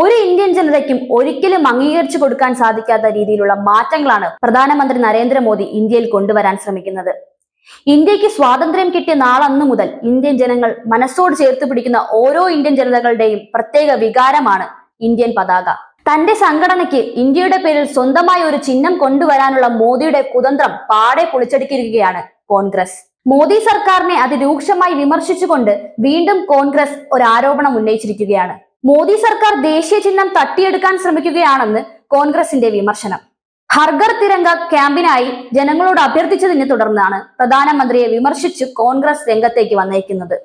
ഒരു ഇന്ത്യൻ ജനതയ്ക്കും ഒരിക്കലും അംഗീകരിച്ചു കൊടുക്കാൻ സാധിക്കാത്ത രീതിയിലുള്ള മാറ്റങ്ങളാണ് പ്രധാനമന്ത്രി നരേന്ദ്രമോദി ഇന്ത്യയിൽ കൊണ്ടുവരാൻ ശ്രമിക്കുന്നത്. ഇന്ത്യയ്ക്ക് സ്വാതന്ത്ര്യം കിട്ടിയ നാളന്നു മുതൽ ഇന്ത്യൻ ജനങ്ങൾ മനസ്സോട് ചേർത്ത് പിടിക്കുന്ന ഓരോ ഇന്ത്യൻ ജനതകളുടെയും പ്രത്യേക വികാരമാണ് ഇന്ത്യൻ പതാക. തന്റെ സംഘടനയ്ക്ക് ഇന്ത്യയുടെ പേരിൽ സ്വന്തമായ ഒരു ചിഹ്നം കൊണ്ടുവരാനുള്ള മോദിയുടെ കുതന്ത്രം പാടെ പൊളിച്ചടുക്കിയിരിക്കുകയാണ് കോൺഗ്രസ്. മോദി സർക്കാരിനെ അതിരൂക്ഷമായി വിമർശിച്ചുകൊണ്ട് വീണ്ടും കോൺഗ്രസ് ഒരു ആരോപണം ഉന്നയിച്ചിരിക്കുകയാണ്. മോദി സർക്കാർ ദേശീയ ചിഹ്നം തട്ടിയെടുക്കാൻ ശ്രമിക്കുകയാണെന്ന് കോൺഗ്രസിന്റെ വിമർശനം. ഹർഗർ തിരങ്ക ക്യാമ്പിനായി ജനങ്ങളോട് അഭ്യർത്ഥിച്ചതിനെ തുടർന്നാണ് പ്രധാനമന്ത്രിയെ വിമർശിച്ച് കോൺഗ്രസ് രംഗത്തേക്ക് വന്നേക്കുന്നത്.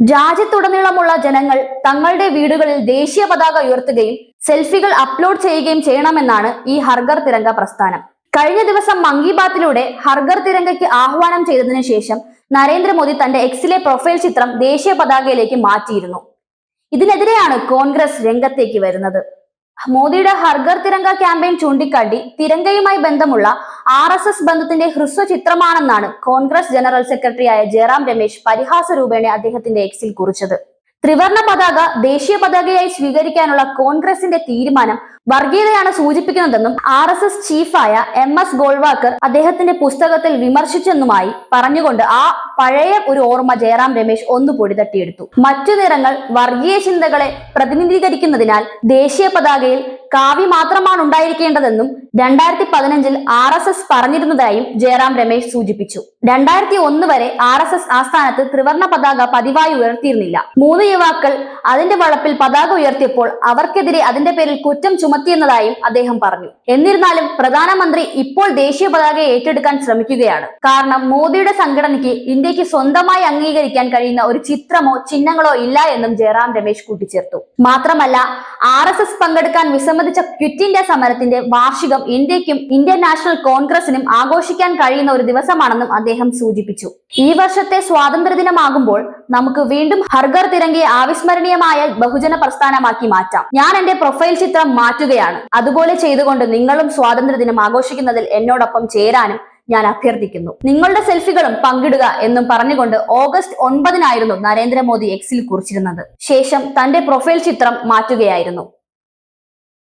രാജ്യത്തുടനീളമുള്ള ജനങ്ങൾ തങ്ങളുടെ വീടുകളിൽ ദേശീയ പതാക ഉയർത്തുകയും സെൽഫികൾ അപ്ലോഡ് ചെയ്യുകയും ചെയ്യണമെന്നാണ് ഈ ഹർഗർ തിരങ്ക പ്രസ്ഥാനം. കഴിഞ്ഞ ദിവസം മൻ കി ബാത്തിലൂടെ ഹർഗർ തിരങ്കയ്ക്ക് ആഹ്വാനം ചെയ്തതിനു ശേഷം നരേന്ദ്രമോദി തന്റെ എക്സിലെ പ്രൊഫൈൽ ചിത്രം ദേശീയ പതാകയിലേക്ക് മാറ്റിയിരുന്നു. ഇതിനെതിരെയാണ് കോൺഗ്രസ് രംഗത്തേക്ക് വരുന്നത്. മോദിയുടെ ഹർഗർ തിരങ്ക ക്യാമ്പയിൻ ചൂണ്ടിക്കാട്ടി തിരങ്കയുമായി ബന്ധമുള്ള ആർ എസ് എസ് ബന്ധത്തിന്റെ ഹ്രസ്വ ചിത്രമാണെന്നാണ് കോൺഗ്രസ് ജനറൽ സെക്രട്ടറിയായ ജയറാം രമേശ് പരിഹാസ രൂപേണ അദ്ദേഹത്തിന്റെ എക്സിൽ കുറിച്ചത്. ത്രിവർണ പതാക ദേശീയ പതാകയായി സ്വീകരിക്കാനുള്ള കോൺഗ്രസിന്റെ തീരുമാനം വർഗീയതയാണ് സൂചിപ്പിക്കുന്നതെന്നും ആർ എസ് എസ് ചീഫായ എം എസ് ഗോൾവാക്കർ അദ്ദേഹത്തിന്റെ പുസ്തകത്തിൽ വിമർശിച്ചെന്നുമായി പറഞ്ഞുകൊണ്ട് ആ പഴയ ഒരു ഓർമ്മ ജയറാം രമേശ് ഒന്ന് പൊടിതട്ടിയെടുത്തു മറ്റു നിറങ്ങൾ വർഗീയ ചിന്തകളെ പ്രതിനിധീകരിക്കുന്നതിനാൽ ദേശീയ പതാകയിൽ കാവി മാത്രമാണ് ഉണ്ടായിരിക്കേണ്ടതെന്നും രണ്ടായിരത്തി പതിനഞ്ചിൽ ആർ എസ് എസ് പറഞ്ഞിരുന്നതായും ജയറാം രമേശ് സൂചിപ്പിച്ചു. രണ്ടായിരത്തി ഒന്ന് വരെ ആർ എസ് എസ് ആസ്ഥാനത്ത് ത്രിവർണ പതാക പതിവായി ഉയർത്തിയിരുന്നില്ല. മൂന്ന് യുവാക്കൾ അതിന്റെ വളപ്പിൽ പതാക ഉയർത്തിയപ്പോൾ അവർക്കെതിരെ അതിന്റെ പേരിൽ കുറ്റം ചുമത്തിയെന്നതായും അദ്ദേഹം പറഞ്ഞു. എന്നിരുന്നാലും പ്രധാനമന്ത്രി ഇപ്പോൾ ദേശീയ പതാക ഏറ്റെടുക്കാൻ ശ്രമിക്കുകയാണ്. കാരണം മോദിയുടെ സംഘടനയ്ക്ക് ഇന്ത്യയ്ക്ക് സ്വന്തമായി അംഗീകരിക്കാൻ കഴിയുന്ന ഒരു ചിത്രമോ ചിഹ്നങ്ങളോ ഇല്ല എന്നും ജയറാം രമേശ് കൂട്ടിച്ചേർത്തു. മാത്രമല്ല ആർ എസ് എസ് വിസമ്മതിച്ച ക്വിറ്റ് ഇന്ത്യ സമരത്തിന്റെ വാർഷികം ഇന്ത്യക്കും ഇന്ത്യൻ നാഷണൽ കോൺഗ്രസിനും ആഘോഷിക്കാൻ കഴിയുന്ന ഒരു ദിവസമാണെന്നും അദ്ദേഹം സൂചിപ്പിച്ചു. ഈ വർഷത്തെ സ്വാതന്ത്ര്യ ദിനമാകുമ്പോൾ നമുക്ക് വീണ്ടും ഹർഗർ തിരങ്കയെ ആവിസ്മരണീയമായ ബഹുജന പ്രസ്ഥാനമാക്കി മാറ്റാം. ഞാൻ എന്റെ പ്രൊഫൈൽ ചിത്രം മാറ്റുകയാണ്. അതുപോലെ ചെയ്തുകൊണ്ട് നിങ്ങളും സ്വാതന്ത്ര്യദിനം ആഘോഷിക്കുന്നതിൽ എന്നോടൊപ്പം ചേരാനും ഞാൻ അഭ്യർത്ഥിക്കുന്നു. നിങ്ങളുടെ സെൽഫികളും പങ്കിടുക എന്നും പറഞ്ഞുകൊണ്ട് ഓഗസ്റ്റ് ഒൻപതിനായിരുന്നു നരേന്ദ്രമോദി എക്സിൽ കുറിച്ചിരുന്നത്. ശേഷം തന്റെ പ്രൊഫൈൽ ചിത്രം മാറ്റുകയായിരുന്നു.